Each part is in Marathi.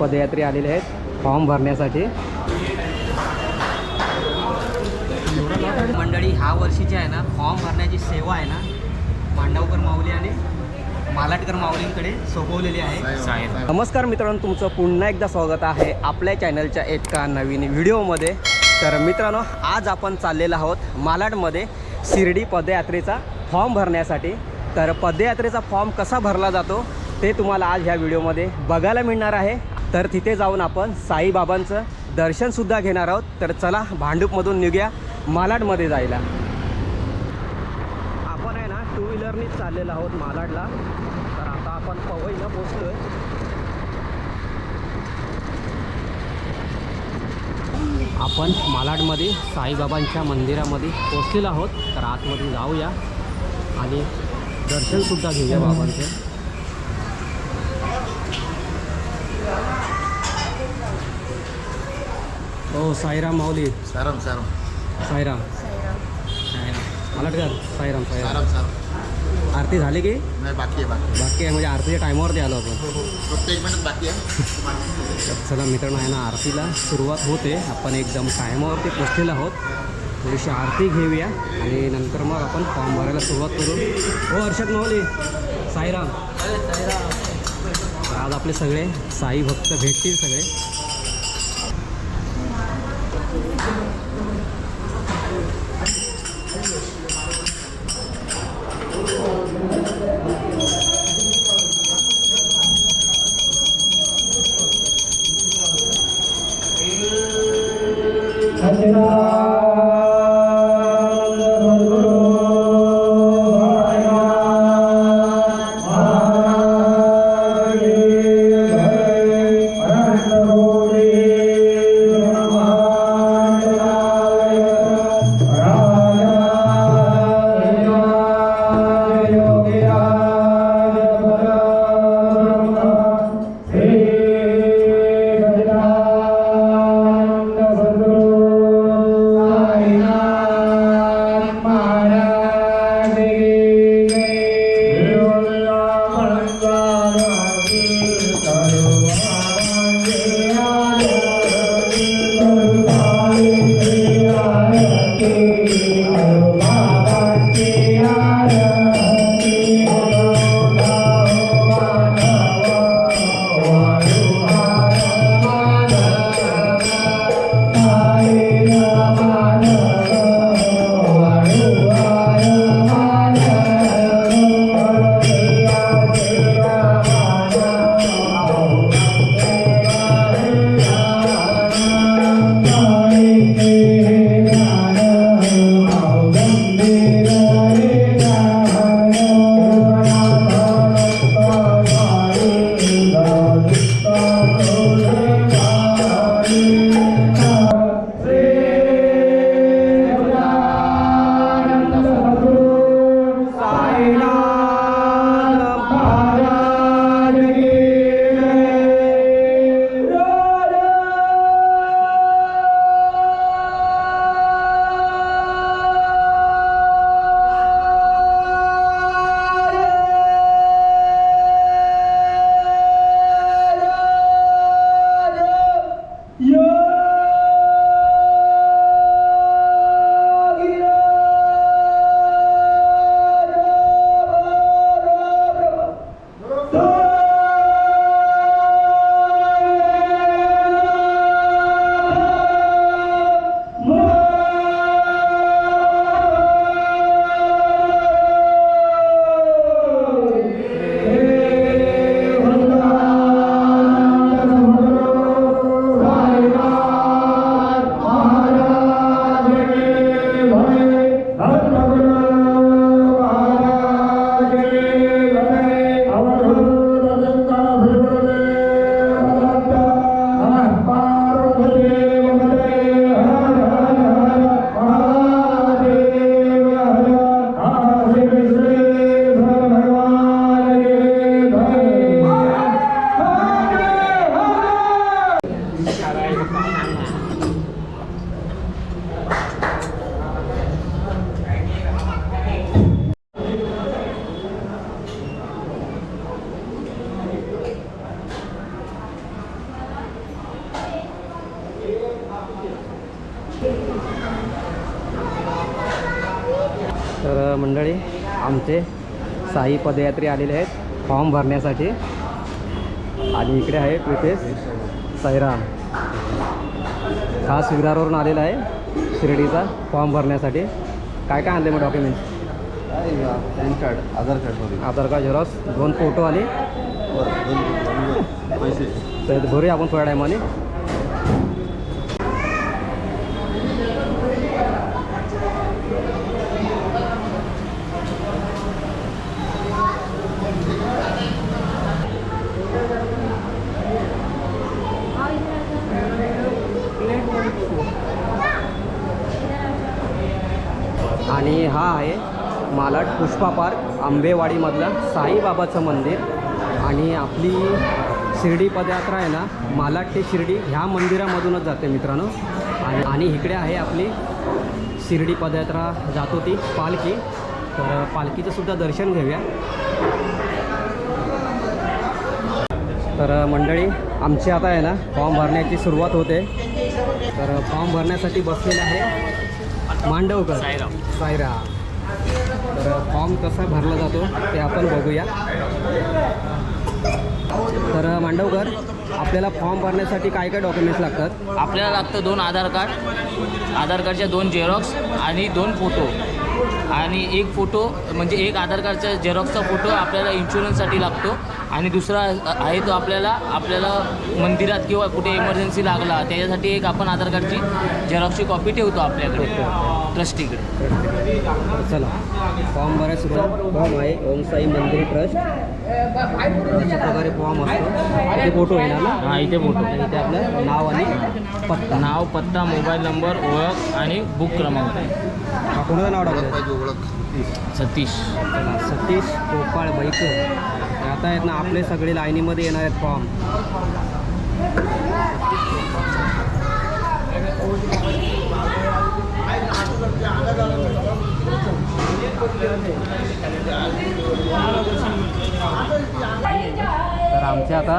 पदयात्री आलेले आहेत. फॉर्म भरण्यासाठी. मंडळी ह्या वर्षीची आहे ना फॉर्म भरण्याची सेवा आहे ना मांडवकर माऊली आणि मालाटकर माऊलींकडे सोपवलेली आहे. नमस्कार मित्रांनो तुमचं पुन्हा एकदा स्वागत आहे आपल्या चॅनलच्या एका नवीन व्हिडिओमध्ये. तर मित्रांनो आज आपण चाललेलो आहोत मालाडमध्ये शिर्डी पदयात्रेचा फॉर्म भरण्यासाठी. तर पदयात्रेचा फॉर्म कसा भरला जातो ते तुम्हाला आज ह्या व्हिडिओमध्ये बघायला मिळणार आहे. तर तिथे जाऊन आपण साईबाबांचं दर्शनसुद्धा घेणार आहोत. तर चला भांडूपमधून निघूया मालाडमध्ये जायला. आपण आहे ना टू व्हीलरनीच चाललेलो आहोत मालाडला. तर आता आपण पवईला पोचलो आहे आपण मालाडमध्ये साईबाबांच्या मंदिरामध्ये पोचलेलो आहोत. तर आतमध्ये जाऊया आणि दर्शनसुद्धा घेऊया बाबांचं. हो साईराम माऊली. सारम सारम साईराम. साईराम. मालाडकर साईराम साईराम. सारम सारम आरती झाली की? नाही बाकी आहे बाकी. बाकी आहे म्हणजे आरतीच्या टायमावरती आलो आपण. प्रत्येक मिनिट बाकी आहे. तर चला मित्रांनो आहे ना आरतीला सुरुवात होते. आपण एकदम टायमावरती पोचलेलो आहोत. थोडीशी आरती घेऊया आणि नंतर मग आपण फॉर्म भरायला सुरुवात करू. हो हर्षद माऊली. साईराम. आज आपले सगळे साई भक्त भेटतील सगळे. 감사합니다. आमचे साई पदयात्री आलेले आहेत. फॉर्म भरण्यासाठी. आणि इकडे आहे प्रितेश साईराम खास विरारवरून आलेला आहे शिर्डीचा फॉर्म भरण्यासाठी. काय काय आणले मग documents PAN card Aadhaar card Aadhaar card xerox दोन फोटो आले. पैसे. भरूया आपण थोड्या टायमाने आणि हा आहे मालाड पुष्पा पार्क आंबेवाडीमधलं साईबाबाचं मंदिर आणि आपली शिर्डी पदयात्रा आहे ना मालाड ते शिर्डी ह्या मंदिरामधूनच जाते मित्रांनो. आणि आणि इकडे आहे आपली शिर्डी पदयात्रा जात होती पालखी. तर पालखीचं सुद्धा दर्शन घेऊया. तर मंडळी आमची आता आहे ना फॉर्म भरण्याची सुरुवात होते. तर फॉर्म भरण्यासाठी बसलेले आहे मांडवकर. साईराम. सायरा तर फॉर्म कसा भरला जातो ते आपण बघूया. तर मांडवकर आपल्याला फॉर्म भरण्यासाठी काय काय डॉक्युमेंट्स लागतात? आपल्याला लागतं दोन आधार कार्ड आधार कार्डच्या दोन झेरॉक्स आणि दोन फोटो. आणि एक फोटो म्हणजे एक आधार कार्डचा झेरॉक्सचा फोटो आपल्याला इन्शुरन्ससाठी लागतो. आणि दुसरा आहे तो आपल्याला आपल्याला मंदिरात किंवा कुठे इमर्जन्सी लागला त्याच्यासाठी एक आपण आधार कार्डची झेरॉक्सची कॉपी ठेवतो आपल्याकडे ट्रस्टीकडे. चला. फॉर्म भरायला सुद्धा फॉर्म आहे ओम साई मंदिर ट्रस्ट. अशा प्रकारे फॉर्म असतो. इथे फोटो येणार ना? हां इथे फोटो. आणि इथे आपलं नाव आणि पत्ता. नाव पत्ता मोबाईल नंबर ओळख आणि बुक क्रमांक. हा कोणाचं नाव टाकलं? पाहिजे ओळख. सतीश. चला सतीश गोपाळ बैकर आता आहेत ना आपले सगळे लाईनीमध्ये येणार आहेत फॉर्म. तर आमचे आता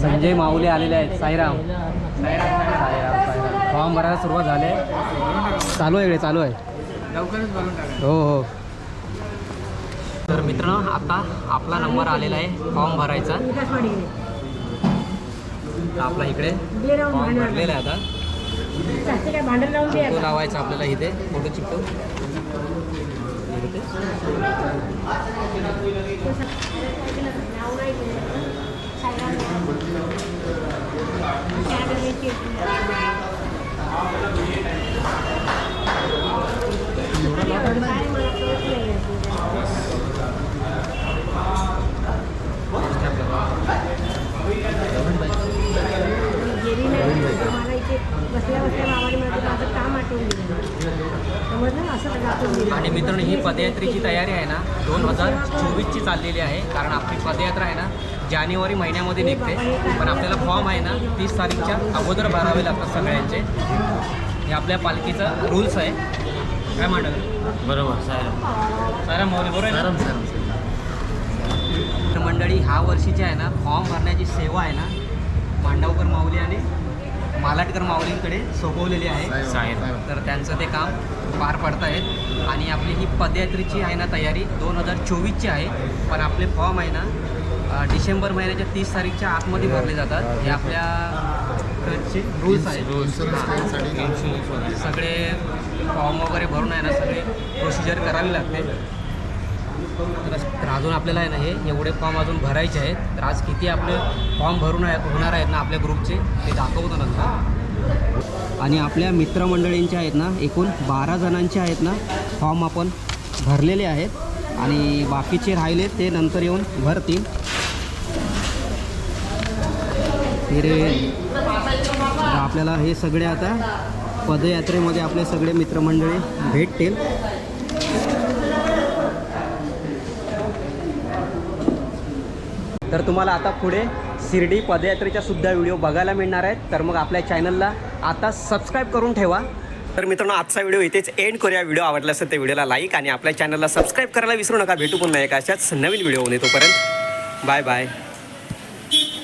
संजय माऊली आलेले आहेत. साईराम. साईराम साईराम. फॉर्म भरायला सुरुवात झाली आहे. चालू आहे इकडे चालू आहे. हो हो. तर मित्रांनो आता आपला नंबर आलेला आहे फॉर्म भरायचा. आपला इकडे फॉर्म भरलेला आहे आता. लावायचा आपल्याला इथे फोटो चिपटो पदयात्रेची तयारी आहे ना दोन हजार चोवीसची चाललेली आहे. कारण आपली पदयात्रा आहे ना जानेवारी महिन्यामध्ये निघते. पण आपल्याला फॉर्म आहे ना तीस तारीखच्या अगोदर भरावे लागतात सगळ्यांचे. हे आपल्या पालखीचा रूल्स आहे. काय म्हणतात बरोबर साहेब. सारा मौली बरोबर मंडळी ह्या वर्षीची आहे ना फॉर्म भरण्याची सेवा आहे ना मांडवकर माऊली आणि मालाटकर माऊलींकडे सोपवलेली आहे. साहेब. तर त्यांचं ते काम पार पडत आहेत आणि आपली ही पदयात्रेची आहे ना तयारी दोन हजार चोवीसची आहे. पण आपले फॉर्म आहे ना डिसेंबर महिन्याच्या तीस तारीखच्या आतमध्ये भरले जातात. हे आपल्या रूल्स आहेत. सगळे फॉर्म वगैरे भरून आहे ना सगळे प्रोसिजर करावी लागते. तर अजून आपल्याला आहे ना हे एवढे फॉर्म अजून भरायचे आहेत. तर आज किती आपले फॉर्म भरून होणार आहेत ना आपल्या ग्रुपचे ते दाखवतो नंतर. आणि आपल्या मित्रमंडळींचे आहेत ना एकूण बारा जणांचे आहेत ना फॉर्म आपण भरलेले आहेत. आणि बाकीचे राहिले ते नंतर येऊन भरतील. आपल्याला हे सगळे आता पदयात्रेमध्ये आपले सगळे मित्रमंडळी भेटतील. तर तुम्हाला आता पुढे शिर्डी पदयात्रेच्या सुद्धा व्हिडिओ बघायला मिळणार आहेत. तर मग आपल्या चॅनलला आता सबस्क्राईब करून ठेवा. तर मित्रांनो आजचा व्हिडिओ इथेच एंड करूया. व्हिडिओ आवडला असेल तर व्हिडिओला लाईक आणि आपल्या चॅनलला सबस्क्राईब करायला विसरू नका. भेटू पुन्हा एका अशाच नवीन व्हिडिओ तोपर्यंत. Bye bye